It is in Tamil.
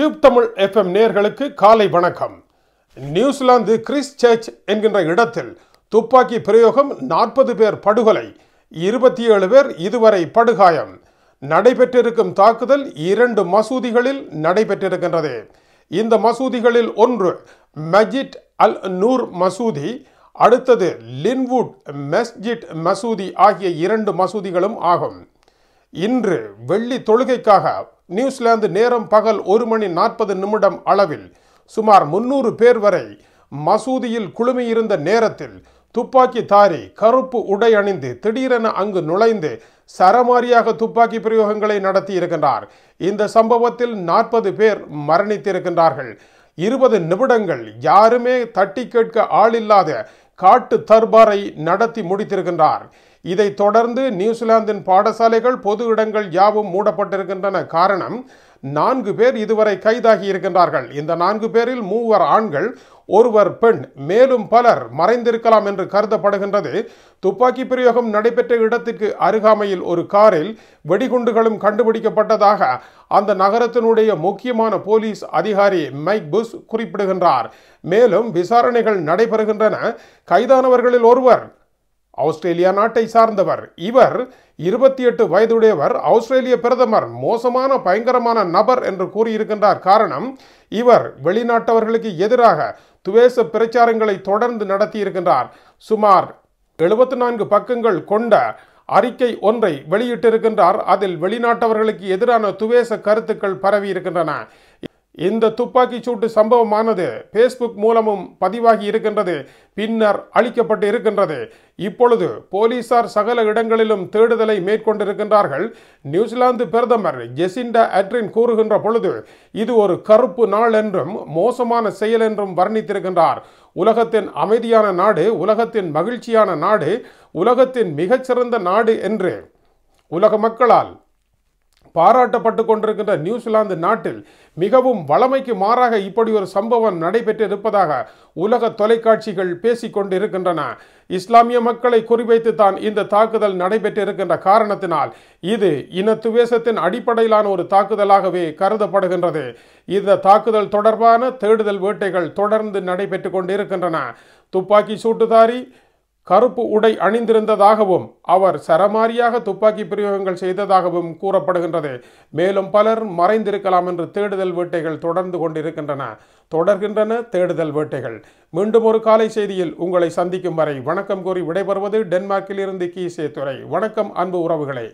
டியூப் தமிழ் எஃப்எம் நேர்களுக்கு காலை வணக்கம். நியூசிலாந்து கிறிஸ் சர்ச் என்கின்ற இடத்தில் துப்பாக்கி பிரயோகம் நாற்பது பேர் படுகொலை இருபத்தி ஏழு பேர் இதுவரை படுகாயம். நடைபெற்றிருக்கும் தாக்குதல் இரண்டு மசூதிகளில் நடைபெற்றிருக்கின்றது. இந்த மசூதிகளில் ஒன்று மஜித் அல் நூர் மசூதி அடுத்தது லின்வுட் மெஸ்ஜிட் மசூதி ஆகிய இரண்டு மசூதிகளும் ஆகும். இன்று வெள்ளி தொழுகைக்காக நியூசிலாந்து நேரம் பகல் ஒரு மணி நாற்பது நிமிடம் அளவில் சுமார் முன்னூறு பேர் வரை மசூதியில் குழுமியிருந்த நேரத்தில் துப்பாக்கி தாரி கருப்பு உடை அணிந்து திடீரென அங்கு நுழைந்து சரமாரியாக துப்பாக்கி பிரயோகங்களை நடத்தி இருக்கின்றார். இந்த சம்பவத்தில் நாற்பது பேர் மரணித்திருக்கின்றார்கள். இருபது நிமிடங்கள் யாருமே தட்டி கேட்க ஆளில்லாத காட்டு தர்பாரை நடத்தி முடித்திருக்கின்றார். இதைத் தொடர்ந்து நியூசிலாந்தின் பாடசாலைகள் பொது இடங்கள் யாவும் மூடப்பட்டிருக்கின்றன. காரணம் நான்கு பேர் இதுவரை கைதாகி இருக்கின்றார்கள். இந்த நான்கு பேரில் மூவர் ஆண்கள் ஒருவர் பெண். மேலும் பலர் மறைந்திருக்கலாம் என்று கருதப்படுகின்றது. துப்பாக்கி பிரயோகம் நடைபெற்ற இடத்திற்கு அருகாமையில் ஒரு காரில் வெடிகுண்டுகளும் கண்டுபிடிக்கப்பட்டதாக அந்த நகரத்தினுடைய முக்கியமான போலீஸ் அதிகாரி மைக் புஷ் குறிப்பிடுகின்றார். மேலும் விசாரணைகள் நடைபெறுகின்றன. கைதானவர்களில் ஒருவர் ஆஸ்திரேலியா நாட்டை சார்ந்தவர். இவர் இருபத்தி எட்டு வயதுடையவர் ஆஸ்திரேலிய பிரதமர் மோசமான பயங்கரமான நபர் என்று கூறியிருக்கின்றார். காரணம் இவர் வெளிநாட்டவர்களுக்கு எதிராக துவேச பிரச்சாரங்களை தொடர்ந்து நடத்தியிருக்கின்றார். சுமார் எழுபத்தி நான்கு பக்கங்கள் கொண்ட அறிக்கை ஒன்றை வெளியிட்டிருக்கின்றார். அதில் வெளிநாட்டவர்களுக்கு எதிரான துவேச கருத்துக்கள் பரவி இருக்கின்றன இந்த துப்பாக்கி சூட்டு சம்பவமானது பேஸ்புக் மூலமும் பதிவாகி இருக்கின்றது. பின்னர் அளிக்கப்பட்டு இருக்கின்றது. இப்பொழுது போலீசார் சகல இடங்களிலும் தேடுதலை மேற்கொண்டிருக்கின்றார்கள். நியூசிலாந்து பிரதமர் ஜெசிண்டா அட்ரின் கூறுகின்ற பொழுது இது ஒரு கருப்பு நாள் என்றும் மோசமான செயல் என்றும் வர்ணித்திருக்கின்றார். உலகத்தின் அமைதியான நாடு உலகத்தின் மகிழ்ச்சியான நாடு உலகத்தின் மிகச்சிறந்த நாடு என்று உலக மக்களால் பாராட்டப்பட்டு கொண்டிருக்கின்ற நியூசிலாந்து நாட்டில் மிகவும் வளமைக்கு மாறாக இப்படி ஒரு சம்பவம் நடைபெற்று இருப்பதாக உலக தொலைக்காட்சிகள் பேசிக்கொண்டிருக்கின்றன இஸ்லாமிய மக்களை குறிவைத்து தான் இந்த தாக்குதல் நடைபெற்று இருக்கின்ற காரணத்தினால் இது இனத்துவேசத்தின் அடிப்படையிலான ஒரு தாக்குதலாகவே கருதப்படுகின்றது. இந்த தாக்குதல் தொடர்பான தேடுதல் வேட்டைகள் தொடர்ந்து நடைபெற்று கொண்டிருக்கின்றன. துப்பாக்கி சூட்டுதாரி கருப்பு உடை அணிந்திருந்ததாகவும் அவர் சரமாரியாக துப்பாக்கி பிரயோகங்கள் செய்ததாகவும் கூறப்படுகின்றது. மேலும் பலர் மறைந்திருக்கலாம் என்று தேடுதல் வேட்டைகள் தொடர்ந்து கொண்டிருக்கின்றன. தொடர்கின்றன தேடுதல் வேட்டைகள். மீண்டும் ஒரு காலை செய்தியில் உங்களை சந்திக்கும் வரை வணக்கம் கூறி விடைபெறுவது டென்மார்க்கில் இருந்து கீசே துறை வணக்கம் அன்பு உறவுகளே.